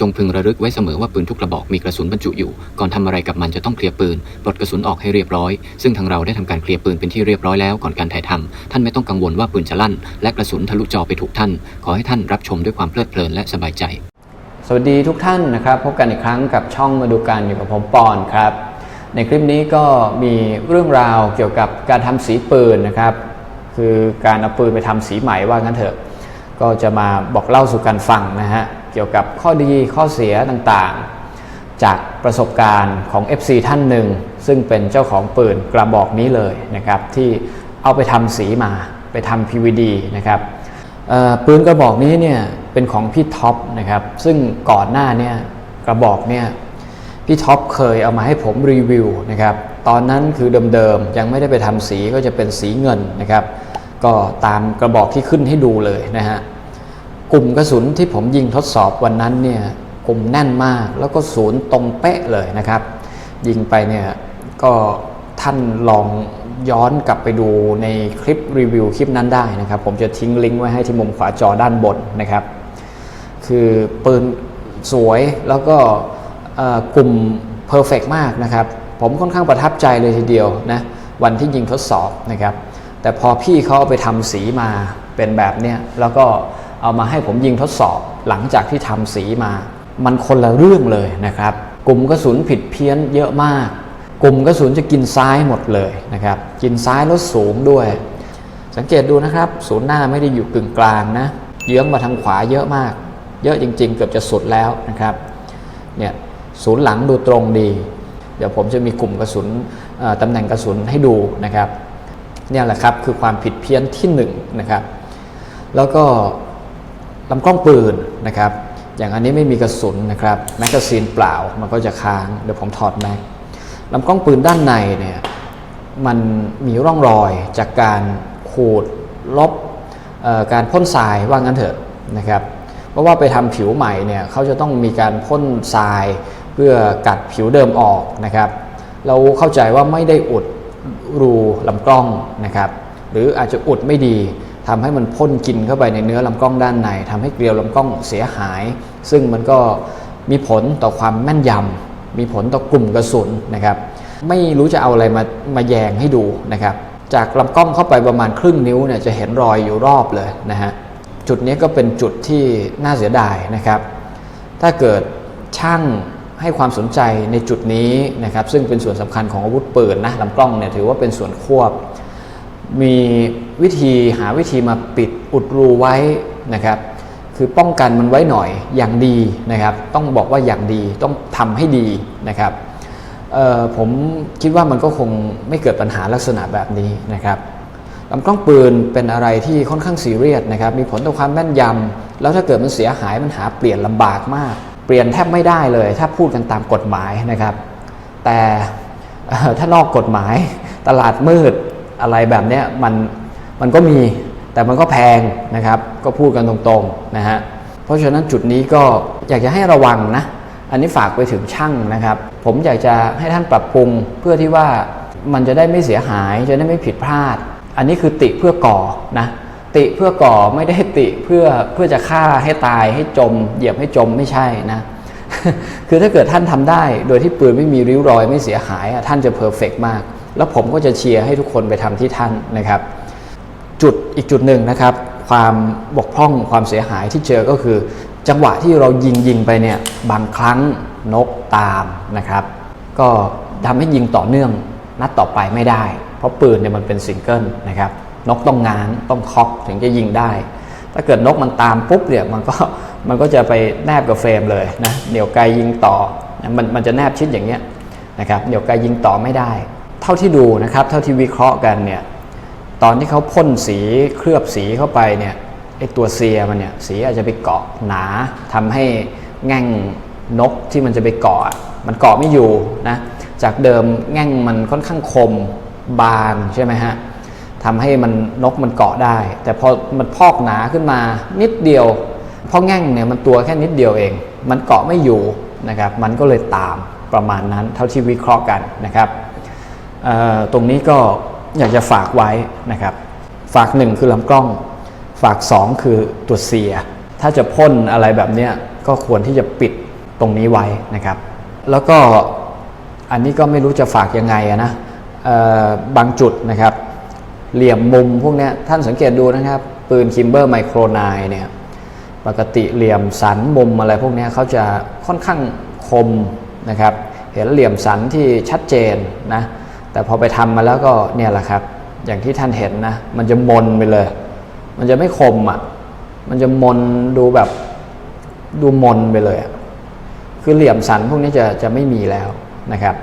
จงพึงระลึกไว้เสมอว่าปืนทุกกระบอกมีกระสุนบรรจุอยู่ ก่อนทำอะไรกับมันจะต้องเคลียร์ปืน ปลดกระสุนออกให้เรียบร้อย ซึ่งทางเราได้ทำการเคลียร์ปืนเป็นที่เรียบร้อยแล้วก่อนการถ่ายทำท่านไม่ต้องกังวลว่าปืนจะลั่น และกระสุนทะลุจอไปถูกท่าน ขอให้ท่านรับชมด้วยความเพลิดเพลินและสบายใจ สวัสดีทุกท่านนะครับ พบกันอีกครั้งกับช่องมาดูกันอยู่กับผมปอนครับ ในคลิปนี้ก็มีเรื่องราวเกี่ยวกับการทำสีปืนนะครับ คือการเอาปืนไปทำสีใหม่ว่างั้นเถอะ ก็จะมาบอกเล่าสู่กันฟังนะฮะ เกี่ยวกับข้อดีข้อเสียต่างๆ จากประสบการณ์ของ FC ท่านหนึ่ง ซึ่งเป็นเจ้าของปืนกระบอกนี้เลยนะครับ ที่เอาไปทำสีมาไปทำ PVD นะครับปืนกระบอกนี้เนี่ยเป็นของพี่ท็อปนะครับ ซึ่งก่อนหน้าเนี่ยกระบอกเนี่ยพี่ท็อปเคยเอามาให้ผมรีวิวนะครับ ตอนนั้นคือเดิมๆ ยังไม่ได้ไปทำสีก็จะเป็นสีเงินนะครับ ก็ตามกระบอกที่ขึ้นให้ดูเลยนะฮะ กลุ่มกระสุนที่ผมยิงทดสอบวันนั้นเนี่ยกลุ่มแน่นมากแล้วก็ศูนย์ตรงเป๊ะเลยนะครับ ยิงไปเนี่ยก็ท่านลองย้อนกลับไปดูในคลิปรีวิวคลิปนั้นได้นะครับ ผมจะทิ้งลิงก์ไว้ให้ที่มุมขวาจอด้านบนนะครับ คือปืนสวยแล้วก็กลุ่มเพอร์เฟกมากนะครับ ผมค่อนข้างประทับใจเลยทีเดียวนะวันที่ยิงทดสอบนะครับ แต่พอพี่เขาเอาไปทำสีมาเป็นแบบเนี้ยแล้วก็ เอามาให้ผมยิงทดสอบหลังจากที่ทำสีมา มันคนละเรื่องเลยนะครับ กลุ่มกระสุนผิดเพี้ยนเยอะมาก กลุ่มกระสุนจะกินซ้ายหมดเลยนะครับ กินซ้ายแล้วสูงด้วย สังเกตดูนะครับ ศูนย์หน้าไม่ได้อยู่กึ่งกลางนะเยื้องมาทางขวาเยอะมาก เยอะจริง ๆ เกือบจะสุดแล้วนะครับเนี่ยศูนย์หลังดูตรงดี เดี๋ยวผมจะมีกลุ่มกระสุนตำแหน่งกระสุนให้ดูนะครับเนี่ยแหละครับคือความผิดเพี้ยนที่1นงนะครับแล้วก็ ลำกล้องปืนนะครับ อย่างอันนี้ไม่มีกระสุนนะครับแมกกาซีนเปล่ามันก็จะค้างเดี๋ยวผมถอดแม็กลำกล้องปืนด้านในเนี่ยมันมีร่องรอยจากการขูดลบการพ่นทรายว่างั้นเถอะนะครับเพราะว่าไปทำผิวใหม่เนี่ยเขาจะต้องมีการพ่นทรายเพื่อกัดผิวเดิมออกนะครับ เราเข้าใจว่าไม่ได้อุดรูลำกล้องนะครับ หรืออาจจะอุดไม่ดี ทำให้มันพ่นกินเข้าไปในเนื้อลำกล้องด้านในทำให้เกลียวลำกล้องเสียหาย ซึ่งมันก็มีผลต่อความแม่นยำมีผลต่อกลุ่มกระสุนนะครับ ไม่รู้จะเอาอะไรมามาแยงให้ดูนะครับ จากลำกล้องเข้าไปประมาณครึ่งนิ้วเนี่ยจะเห็นรอยอยู่รอบเลยนะฮะ จุดนี้ก็เป็นจุดที่น่าเสียดายนะครับ ถ้าเกิดช่างให้ความสนใจในจุดนี้นะครับ ซึ่งเป็นส่วนสำคัญของอาวุธปืนนะลำกล้องเนี่ยถือว่าเป็นส่วนควบ มีวิธีหาวิธีมาปิดอุดรูไว้นะครับ คือป้องกันมันไว้หน่อยอย่างดีนะครับ ต้องบอกว่าอย่างดีต้องทำให้ดีนะครับผมคิดว่ามันก็คงไม่เกิดปัญหาลักษณะแบบนี้นะครับลำกล้องปืนเป็นอะไรที่ค่อนข้างซีเรียสนะครับ มีผลต่อความแม่นยำแล้วถ้าเกิดมันเสียหายมันหาเปลี่ยนลำบากมาก เปลี่ยนแทบไม่ได้เลย ถ้าพูดกันตามกฎหมายนะครับ แต่ถ้านอกกฎหมายตลาดมืด อะไรแบบเนี้ยมันมันก็มีแต่มันก็แพงนะครับ ก็พูดกันตรงๆนะฮะเพราะฉะนั้นจุดนี้ก็อยากจะให้ระวังนะ อันนี้ฝากไปถึงช่างนะครับ ผมอยากจะให้ท่านปรับปรุงเพื่อที่ว่ามันจะได้ไม่เสียหายจะได้ไม่ผิดพลาด อันนี้คือติเพื่อก่อนะติเพื่อก่อไม่ได้ติเพื่อเพื่อจะฆ่าให้ตายให้จม เหยียบให้จมไม่ใช่นะ คือถ้าเกิดท่านทำได้ โดยที่ปืนไม่มีริ้วรอยไม่เสียหายท่านจะเพอร์เฟกมาก แล้วผมก็จะเชียร์ให้ทุกคนไปทำที่ท่านนะครับ จุดอีกจุดหนึ่งนะครับ ความบกพร่องความเสียหายที่เจอก็คือ จังหวะที่เรายิงยิงไปเนี่ยบางครั้งนกตามนะครับ ก็ทำให้ยิงต่อเนื่องนัดต่อไปไม่ได้ เพราะปืนเนี่ยมันเป็นซิงเกิลนะครับนกต้องง้างต้องคอกถึงจะยิงได้ ถ้าเกิดนกมันตามปุ๊บเนี่ยมันก็มันก็จะไปแนบกับเฟรมเลยนะเหนี่ยวไกลยิงต่อมันมันจะแนบชิดอย่างเงี้ยนะครับเหนี่ยวไกลยิงต่อไม่ได้ เท่าที่ดูนะครับเท่าที่วิเคราะห์กันเนี่ยตอนที่เขาพ่นสีเคลือบสีเข้าไปเนี่ยไอตัวเซียมันเนี่ยสีอาจจะไปเกาะหนาทำให้แง่งนกที่มันจะไปเกาะมันเกาะไม่อยู่นะจากเดิมแง่งมันค่อนข้างคมบางใช่ไหมฮะทำให้มันนกมันเกาะได้ แต่พอมันพอกหนาขึ้นมานิดเดียวเพราะแง่งเนี่ยมันตัวแค่นิดเดียวเอง มันเกาะไม่อยู่นะครับ มันก็เลยตามประมาณนั้นเท่าที่วิเคราะห์กันนะครับ ตรงนี้ก็อยากจะฝากไว้นะครับ ฝากหนึ่งคือลำกล้อง ฝากสองคือตัวเสีย ถ้าจะพ่นอะไรแบบนี้ก็ควรที่จะปิดตรงนี้ไว้นะครับ แล้วก็อันนี้ก็ไม่รู้จะฝากยังไงนะบางจุดนะครับ เหลี่ยมมุมพวกนี้ท่านสังเกตดูนะครับ ปืนคิมเบอร์ไมโครไนเนี่ยปกติเหลี่ยมสันมุมอะไรพวกนี้เขาจะค่อนข้างคมนะครับ เห็นเหลี่ยมสันที่ชัดเจนนะ แต่พอไปทำมาแล้วก็เนี่ยแหละครับ อย่างที่ท่านเห็นนะ มันจะมนไปเลย มันจะไม่คมอะ มันจะมนดูแบบดูมนไปเลยคือเหลี่ยมสันพวกนี้จะจะไม่มีแล้วนะครับ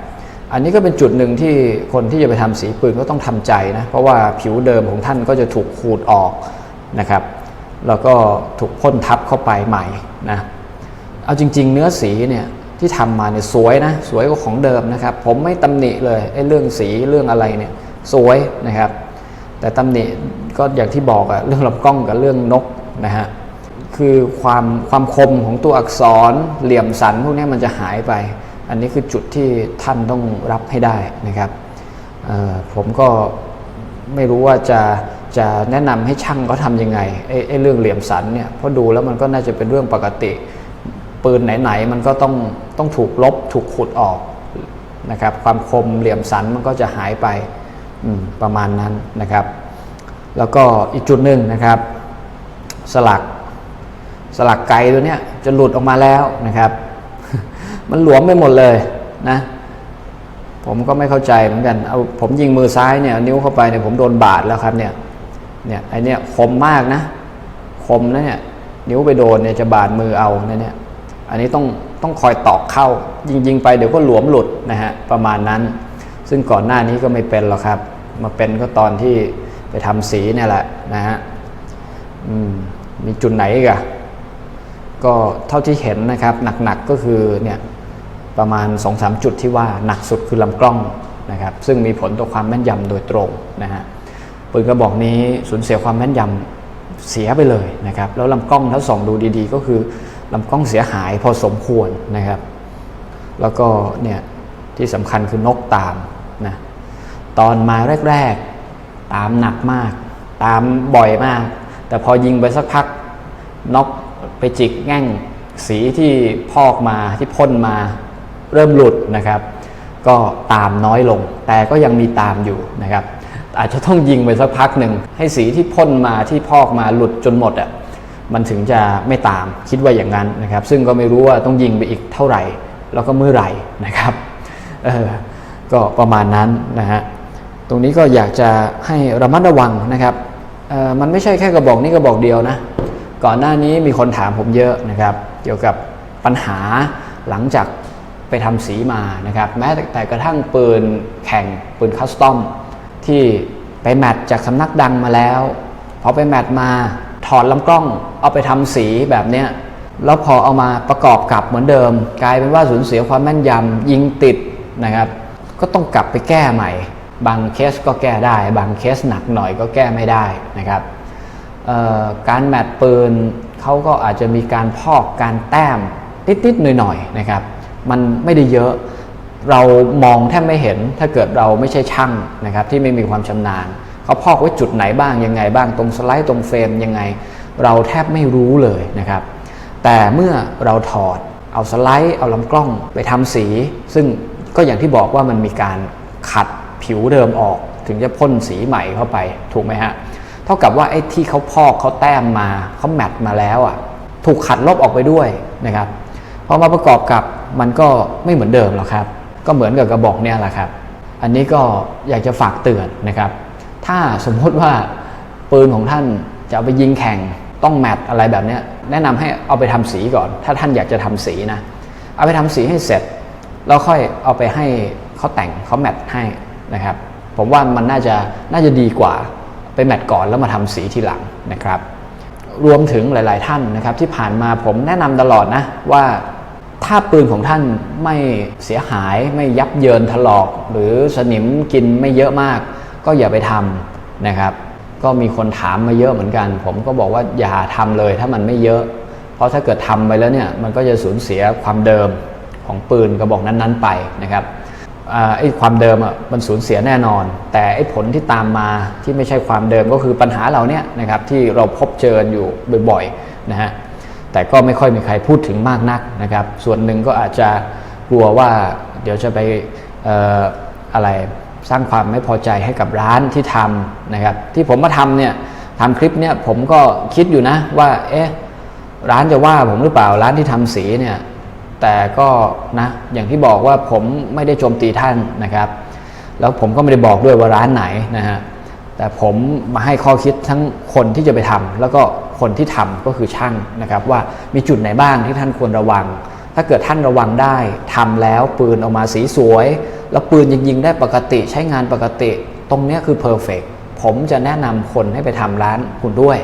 อันนี้ก็เป็นจุดหนึ่งที่คนที่จะไปทำสีปืนก็ต้องทำใจนะ เพราะว่าผิวเดิมของท่านก็จะถูกขูดออกนะครับ แล้วก็ถูกพ่นทับเข้าไปใหม่นะ เอาจริง ๆ เนื้อสีเนี่ย ที่ทำมาเนี่ยสวยนะสวยกว่าของเดิมนะครับ ผมไม่ตำหนิเลยไอ้เรื่องสีเรื่องอะไรเนี่ยสวยนะครับ แต่ตำหนิก็อย่างที่บอกอะเรื่องลำกล้องกับเรื่องนกนะฮะคือความความคมของตัวอักษรเหลี่ยมสันพวกนี้มันจะหายไป อันนี้คือจุดที่ท่านต้องรับให้ได้นะครับผมก็ไม่รู้ว่าจะจะแนะนำให้ช่างเขาทำยังไงไอไอ้เรื่องเหลี่ยมสันเนี่ยเพราะดูแล้วมันก็น่าจะเป็นเรื่องปกติ ปืนไหนๆมันก็ต้องต้องถูกลบถูกขุดออกนะครับความคมเหลี่ยมสันมันก็จะหายไปประมาณนั้นนะครับ แล้วก็อีกจุดหนึ่งนะครับ สลักสลักไกตัวเนี้ยจะหลุดออกมาแล้วนะครับ มันหลวมไปหมดเลยนะผมก็ไม่เข้าใจเหมือนกันเอาผมยิงมือซ้ายเนี่ยนิ้วเข้าไปเนี่ยผมโดนบาดแล้วครับเนี่ยเนี่ยไอเนี่ยคมมากนะ คมนะเนี่ยนิ้วไปโดนเนี่ยจะบาดมือเอานะเนี่ย อันนี้ต้องต้องคอยตอกเข้ายิงยิงๆไปเดี๋ยวก็หลวมหลุดนะฮะประมาณนั้น ซึ่งก่อนหน้านี้ก็ไม่เป็นหรอกครับ มาเป็นก็ตอนที่ไปทำสีเนี่ยแหละนะฮะมมีจุดไหนกะก็เท่าที่เห็นนะครับหนักๆก็คือเนี่ยประมาณ 2-3 จุดที่ว่าหนักสุดคือลำกล้องนะครับซึ่งมีผลต่อความแม่นยำโดยตรงนะฮะปืนกระบอกนี้สูญเสียความแม่นยำเสียไปเลยนะครับแล้วลำกล้องถ้าส่องดูดีๆ ก็คือ ลำกล้องเสียหายพอสมควรนะครับ แล้วก็เนี่ยที่สำคัญคือนกตามนะตอนมาแรก ๆ ตามหนักมาก ตามบ่อยมาก แต่พอยิงไปสักพักนกไปจิกแง่งสีที่พอกมาที่พ่นมาเริ่มหลุดนะครับ ก็ตามน้อยลง แต่ก็ยังมีตามอยู่นะครับ อาจจะต้องยิงไปสักพักหนึ่งให้สีที่พ่นมาที่พอกมาหลุดจนหมดอะ มันถึงจะไม่ตามคิดว่าอย่างนั้นนะครับ ซึ่งก็ไม่รู้ว่าต้องยิงไปอีกเท่าไหร่ แล้วก็เมื่อไหร่นะครับเออก็ประมาณนั้นนะฮะตรงนี้ก็อยากจะให้ระมัดระวังนะครับเออมันไม่ใช่แค่กระบอกนี้กระบอกเดียวนะก่อนหน้านี้มีคนถามผมเยอะนะครับ เกี่ยวกับปัญหาหลังจากไปทำสีมานะครับ แม้แต่กระทั่งปืนแข่งปืนคัสตอมที่ไปแมทจากสำนักดังมาแล้วพอไปแมทมา ถอดลำกล้องเอาไปทำสีแบบเนี้ยแล้วพอเอามาประกอบกับเหมือนเดิม กลายเป็นว่าสูญเสียความแม่นยำยิงติดนะครับ ก็ต้องกลับไปแก้ใหม่ บางเคสก็แก้ได้ บางเคสหนักหน่อยก็แก้ไม่ได้นะครับการแมทปืนเขาก็อาจจะมีการพอกการแต้มนิดๆหน่อยๆนะครับ มันไม่ได้เยอะเรามองแทบไม่เห็นถ้าเกิดเราไม่ใช่ช่างนะครับที่ไม่มีความชำนาญ เขาพอกไว้จุดไหนบ้างยังไงบ้างตรงสไลด์ตรงเฟรมยังไง เราแทบไม่รู้เลยนะครับ แต่เมื่อเราถอดเอาสไลด์เอาลำกล้องไปทำสี ซึ่งก็อย่างที่บอกว่ามันมีการขัดผิวเดิมออก ถึงจะพ่นสีใหม่เข้าไปถูกไหมฮะเท่ากับว่าไอ้ที่เขาพอกเขาแต้มมาเขาแมทมาแล้วอะถูกขัดลบออกไปด้วยนะครับพอมาประกอบกับมันก็ไม่เหมือนเดิมหรอกครับ ก็เหมือนกับกระบอกเนี่ยแหละครับ อันนี้ก็อยากจะฝากเตือนนะครับ ถ้าสมมติว่าปืนของท่านจะเอาไปยิงแข่งต้องแมทอะไรแบบนี้แนะนำให้เอาไปทำสีก่อน ถ้าท่านอยากจะทำสีนะ เอาไปทำสีให้เสร็จ แล้วค่อยเอาไปให้เขาแต่งเขาแมทให้นะครับ ผมว่ามันน่าจะน่าจะดีกว่าไปแมทก่อนแล้วมาทำสีทีหลังนะครับ รวมถึงหลาย ๆ ท่านนะครับ ที่ผ่านมาผมแนะนำตลอดนะว่าถ้าปืนของท่านไม่เสียหายไม่ยับเยินถลอก หรือสนิมกินไม่เยอะมาก ก็อย่าไปทำนะครับ ก็มีคนถามมาเยอะเหมือนกัน ผมก็บอกว่าอย่าทำเลยถ้ามันไม่เยอะ เพราะถ้าเกิดทำไปแล้วเนี่ยมันก็จะสูญเสียความเดิมของปืนกระบอกนั้นๆไปนะครับไอ้ความเดิมอะมันสูญเสียแน่นอน แต่ไอ้ผลที่ตามมาที่ไม่ใช่ความเดิมก็คือปัญหาเหล่าเนี้ยนะครับที่เราพบเจออยู่บ่อยๆนะฮะแต่ก็ไม่ค่อยมีใครพูดถึงมากนักนะครับ ส่วนหนึ่งก็อาจจะกลัวว่าเดี๋ยวจะไปอออะไร สร้างความไม่พอใจให้กับร้านที่ทำนะครับ ที่ผมมาทำเนี่ยทำคลิปเนี่ยผมก็คิดอยู่นะว่า เอ๊ะร้านจะว่าผมหรือเปล่าร้านที่ทำสีเนี่ยแต่ก็นะอย่างที่บอกว่าผมไม่ได้โจมตีท่านนะครับ แล้วผมก็ไม่ได้บอกด้วยว่าร้านไหนนะฮะแต่ผมมาให้ข้อคิดทั้งคนที่จะไปทำแล้วก็คนที่ทำก็คือช่างนะครับ ว่ามีจุดไหนบ้างที่ท่านควรระวัง ถ้าเกิดท่านระวังได้ทำแล้วปืนออกมาสีสวย แล้วปืนยิงยิงได้ปกติใช้งานปกติ ตรงเนี้ยคือเพอร์เฟกผมจะแนะนำคนให้ไปทำร้านคุณด้วย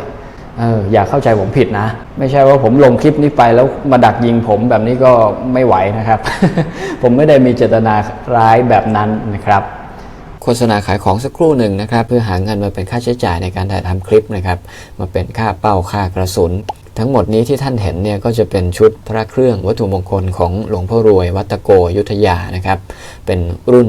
เอออย่าเข้าใจผมผิดนะ ไม่ใช่ว่าผมลงคลิปนี้ไปแล้วมาดักยิงผมแบบนี้ก็ไม่ไหวนะครับ ผมไม่ได้มีเจตนาร้ายแบบนั้นนะครับ โฆษณาขายของสักครู่หนึ่งนะครับ เพื่อหาเงินมาเป็นค่าใช้จ่ายในการถ่ายทำคลิปนะครับ มาเป็นค่าเป้าค่ากระสุน ทั้งหมดนี้ที่ท่านเห็นเนี่ยก็จะเป็นชุดพระเครื่องวัตถุมงคลของหลวงพ่อรวยวัตโกยุทธยานะครับ เป็นรุ่น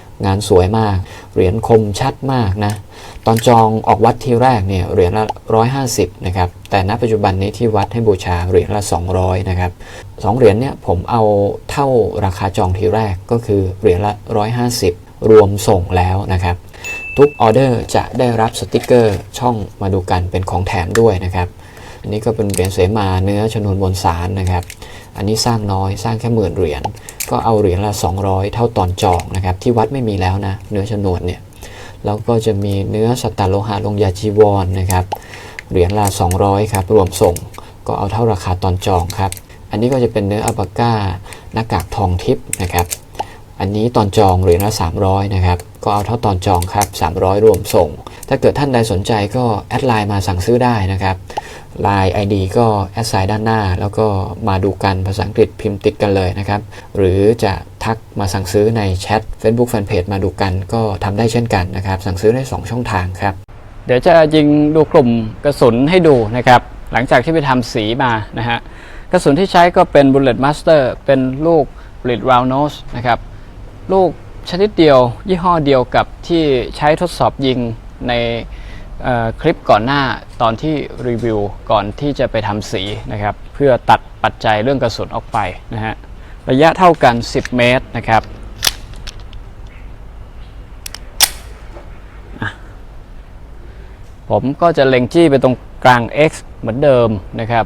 งานสวยมาก เหรียญคมชัดมากนะ ตอนจองออกวัดที่แรกเนี่ยเหรียญละ 150 นะครับ แต่ณปัจจุบันนี้ที่วัดให้บูชาเหรียญละ 200 นะครับสองเหรียญเนี่ยผมเอาเท่าราคาจองทีแรกก็คือเหรียญละ 150 รวมส่งแล้วนะครับ ทุกออเดอร์จะได้รับสติกเกอร์ช่องมาดูกันเป็นของแถมด้วยนะครับอันนี้ก็เป็นเหรียญเสมาเนื้อชนวนบนสารนะครับ อันนี้สร้างน้อยสร้างแค่หมื่นเหรียญก็เอาเหรียญละ 200 เท่าตอนจองนะครับ ที่วัดไม่มีแล้วนะ เนื้อชนวนเนี่ยแล้วก็จะมีเนื้อสตตาโลหะลงยาจีวรนะครับ เหรียญละ 200 ครับ รวมส่งก็เอาเท่าราคาตอนจองครับ อันนี้ก็จะเป็นเนื้ออัปาก้าหน้ากากทองทิพย์นะครับ อันนี้ตอนจองเหรียญละ 300 นะครับ ก็เอาเท่าตอนจองครับ 300 รวมส่ง ถ้าเกิดท่านใดสนใจก็แอดไลน์มาสั่งซื้อได้นะครับ ไลน์ ID ก็แอดไซน์ด้านหน้า แล้วก็มาดูกันภาษาอังกฤษพิมพ์ติดกันเลยนะครับ หรือจะทักมาสั่งซื้อในแชท Facebook Fanpage มาดูกันก็ทำได้เช่นกันนะครับ สั่งซื้อได้ 2 ช่องทางครับ เดี๋ยวจะยิงดูกลุ่มกระสุนให้ดูนะครับ หลังจากที่ไปทำสีมานะฮะกระสุนที่ใช้ก็เป็น Bullet Master เป็นลูก Bullet Round Nose นะครับลูกชนิดเดียวยี่ห้อเดียวกับที่ใช้ทดสอบยิงใน คลิปก่อนหน้าตอนที่รีวิวก่อนที่จะไปทำสีนะครับ เพื่อตัดปัจจัยเรื่องกระสุนออกไปนะฮะระยะเท่ากัน 10 เมตรนะครับผมก็จะเล็งจี้ไปตรงกลาง X เหมือนเดิมนะครับ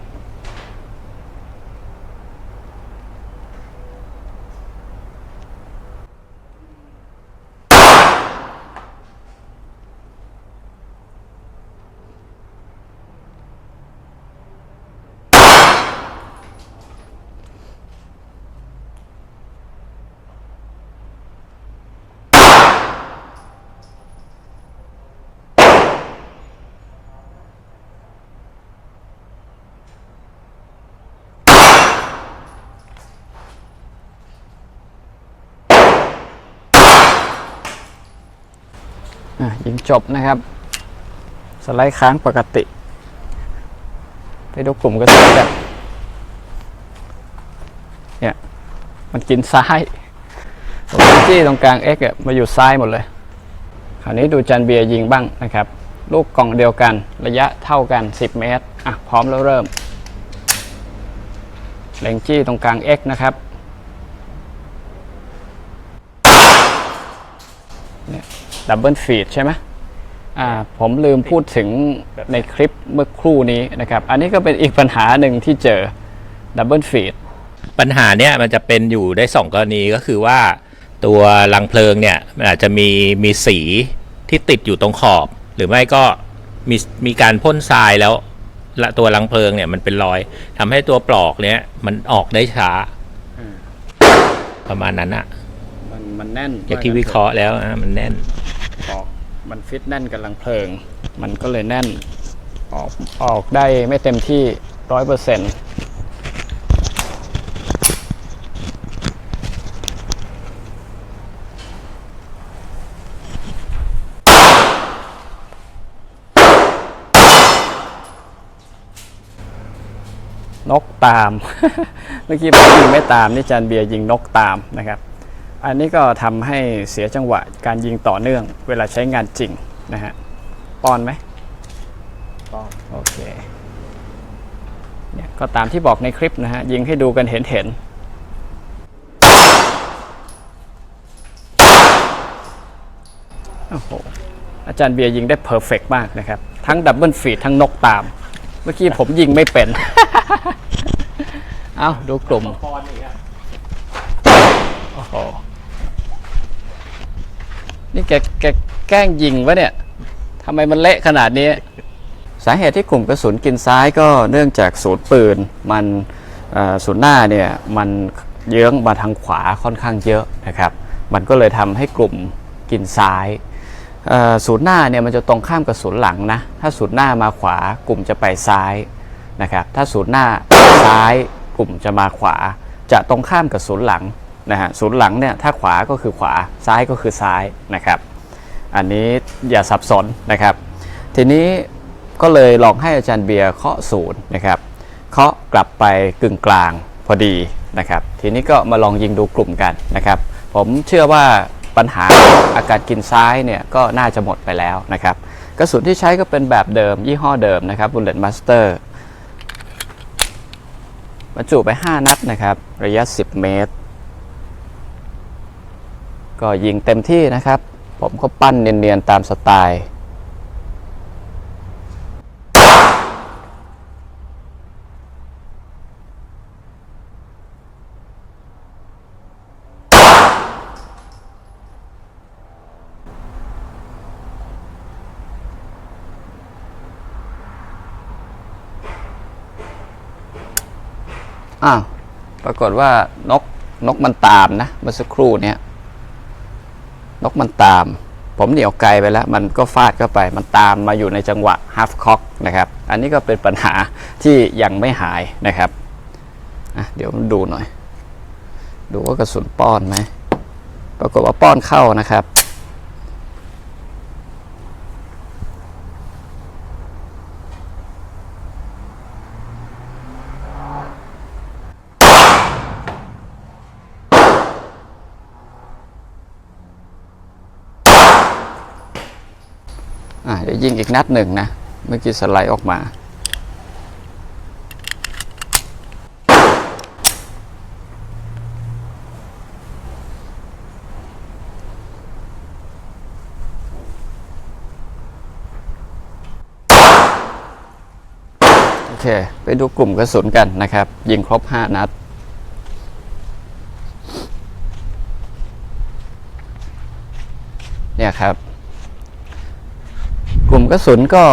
ยิงจบนะครับ สไลด์ค้างปกติ ไปดูกลุ่มกระสุนกันเนี่ยมันกินซ้ายผมจี้ตรงกลาง X อะมาอยู่ซ้ายหมดเลย คราวนี้ดูจันเบียร์ยิงบ้างนะครับ ลูกกล่องเดียวกันระยะเท่ากัน 10 เมตร อะ พร้อมแล้วเริ่ม เล็งจี้ตรงกลาง X นะครับ ดับเบิลฟีดใช่ไหมอ่าผมลืมพูดถึงในคลิปเมื่อครู่นี้นะครับ อันนี้ก็เป็นอีกปัญหาหนึ่งที่เจอดับเบิลฟีดปัญหาเนี่ยมันจะเป็นอยู่ได้สองกรณีก็คือว่าตัวรังเพลิงเนี่ยมันอาจจะมีมีสีที่ติดอยู่ตรงขอบ หรือไม่ก็มีมีการพ่นทรายแล้วละตัวรังเพลิงเนี่ยมันเป็นรอยทำให้ตัวปลอกเนี้ยมันออกได้ช้าประมาณนั้นอะมันมันแน่นจากที่วิเคราะห์แล้วอะมันแน่น ออกมันฟิตแน่นกับลังเพลิง มันก็เลยแน่นออกออกได้ไม่เต็มที่ร้อยเปอร์เซ็นต์นกตาม เมื่อกี้ผมยิงไม่ตามนี่จานเบียร์ยิงนกตามนะครับ อันนี้ก็ทำให้เสียจังหวะการยิงต่อเนื่องเวลาใช้งานจริงนะฮะปอนไหมปอนโอเคเนี่ยก็ตามที่บอกในคลิปนะฮะ ยิงให้ดูกันเห็นเห็นโอ้โหอาจารย์เบียร์ยิงได้เพอร์เฟกมากนะครับ ทั้งดับเบิลฟีดทั้งนกตาม เมื่อกี้ผมยิงไม่เป็น เอ้าดูกลุ่มโอ้โห นี่แกแกแกล้งยิงวะเนี่ยทำไมมันเละขนาดนี้ สาเหตุที่กลุ่มกระสุนกินซ้ายก็เนื่องจากศูนย์ปืน มันศูนย์หน้าเนี่ยมันเยื้องมาทางขวาค่อนข้างเยอะนะครับ มันก็เลยทำให้กลุ่มกินซ้ายศูนย์หน้าเนี่ยมันจะตรงข้ามกับศูนย์หลังนะ ถ้าศูนย์หน้ามาขวากลุ่มจะไปซ้ายนะครับ ถ้าศูนย์หน้าซ้ายกลุ่มจะมาขวา จะตรงข้ามกับศูนย์หลัง นะฮะศูนย์หลังเนี่ยถ้าขวาก็คือขวาซ้ายก็คือซ้ายนะครับ อันนี้อย่าสับสนนะครับ ทีนี้ก็เลยลองให้อาจารย์เบียร์เคาะศูนย์นะครับเคาะกลับไปกึ่งกลางพอดีนะครับ ทีนี้ก็มาลองยิงดูกลุ่มกันนะครับ ผมเชื่อว่าปัญหาอาการกินซ้ายเนี่ยก็น่าจะหมดไปแล้วนะครับกระสุนที่ใช้ก็เป็นแบบเดิม ยี่ห้อเดิมนะครับ Bullet Master บรรจุไป 5 นัดนะครับ ระยะ 10 เมตร ก็ยิงเต็มที่นะครับ ผมก็ปั้นเนียนๆตามสไตล์อ้าวปรากฏว่านกนกมันตามนะเมื่อสักครู่เนี้ย นกมันตาม ผมเหนียวไกลไปแล้ว มันก็ฟาดเข้าไป มันตามมาอยู่ในจังหวะฮาฟคอกนะครับ อันนี้ก็เป็นปัญหาที่ยังไม่หายนะครับเดี๋ยวดูหน่อย ดูว่ากระสุนป้อนไหมปรากฏว่าป้อนเข้านะครับ อะเดี๋ยวยิงอีกนัดหนึ่งนะ เมื่อกี้สไลด์ออกมาโอเค ไปดูกลุ่มกระสุนกันนะครับ ยิงครบ 5 นัด เนี่ยครับ กลุ่มกระสุนก็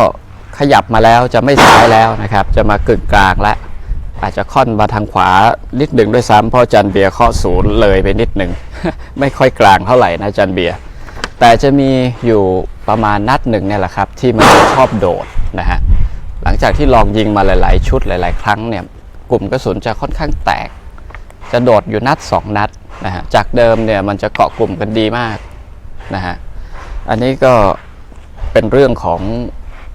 ขยับมาแล้วจะไม่ซ้ายแล้วนะครับ จะมากึ่งกลางแล้วอาจจะค่อนมาทางขวานิดหนึ่งด้วยซ้ำเพราะจันเบียร์เคาะศูนย์เลยไปนิดหนึ่ง ไม่ค่อยกลางเท่าไหร่นะจันเบียร์แต่จะมีอยู่ประมาณนัดหนึ่งเนี่ยแหละครับ ที่มันชอบโดดนะฮะหลังจากที่ลองยิงมาหลาย ๆ ชุดหลาย ๆ ครั้งเนี่ยกลุ่มกระสุนจะค่อนข้างแตก จะโดดอยู่นัด 2 นัดนะฮะจากเดิมเนี่ยมันจะเกาะกลุ่มกันดีมากนะฮะอันนี้ก็ เป็นเรื่องของ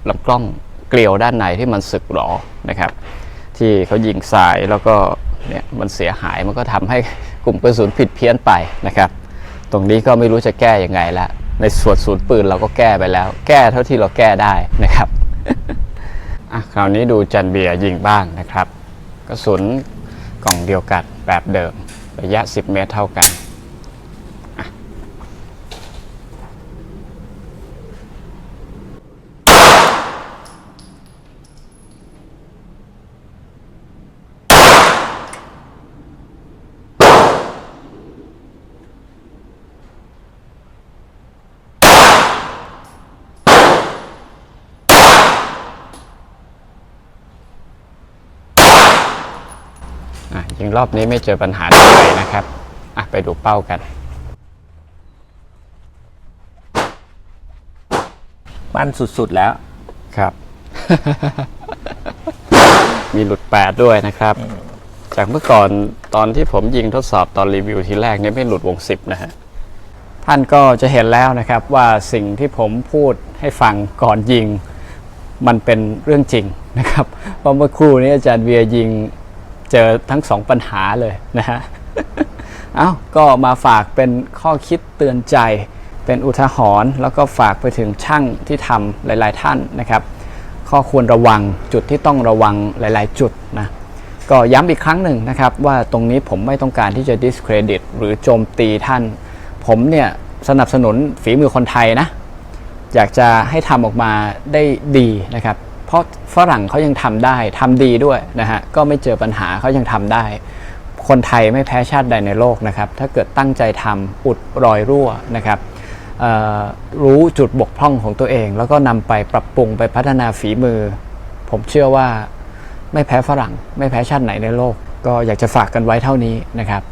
ลำกล้องเกลียวด้านในที่มันสึกหรอนะครับ ที่เขายิงสายแล้วก็เนี่ยมันเสียหายมันก็ทำให้กลุ่มกระสุนผิดเพี้ยนไปนะครับ ตรงนี้ก็ไม่รู้จะแก้ยังไงละในส่วนศูนย์ปืนเราก็แก้ไปแล้ว แก้เท่าที่เราแก้ได้นะครับอะคราวนี้ดูจันเบียยิงบ้างนะครับ กระสุนกล่องเดียวกันแบบเดิมระยะ 10 เมตรเท่ากัน รอบนี้ไม่เจอปัญหาใดๆนะครับอะไปดูเป้ากันมั่นสุดๆแล้วครับ มีหลุดแปดด้วยนะครับ จากเมื่อก่อนตอนที่ผมยิงทดสอบตอนรีวิวทีแรกเนี่ยไม่หลุดวงสิบนะฮะท่านก็จะเห็นแล้วนะครับว่าสิ่งที่ผมพูดให้ฟังก่อนยิง มันเป็นเรื่องจริงนะครับเพราะเมื่อครู่นี้อาจารย์เวียยิง เจอทั้งสองปัญหาเลยนะฮะเอ้าก็มาฝากเป็นข้อคิดเตือนใจ เป็นอุทาหรณ์แล้วก็ฝากไปถึงช่างที่ทำหลาย ๆ ท่านนะครับ ข้อควรระวังจุดที่ต้องระวังหลาย ๆ จุดนะก็ย้ำอีกครั้งหนึ่งนะครับ ว่าตรงนี้ผมไม่ต้องการที่จะ discredit หรือโจมตีท่าน ผมเนี่ยสนับสนุนฝีมือคนไทยนะ อยากจะให้ทำออกมาได้ดีนะครับ เพราะฝรั่งเขายังทำได้ทำดีด้วยนะฮะก็ไม่เจอปัญหาเขายังทำได้ คนไทยไม่แพ้ชาติใดในโลกนะครับถ้าเกิดตั้งใจทำอุดรอยรั่วนะครับรู้จุดบกพร่องของตัวเอง แล้วก็นำไปปรับปรุงไปพัฒนาฝีมือ ผมเชื่อว่าไม่แพ้ฝรั่ง ไม่แพ้ชาติไหนในโลก ก็อยากจะฝากกันไว้เท่านี้นะครับ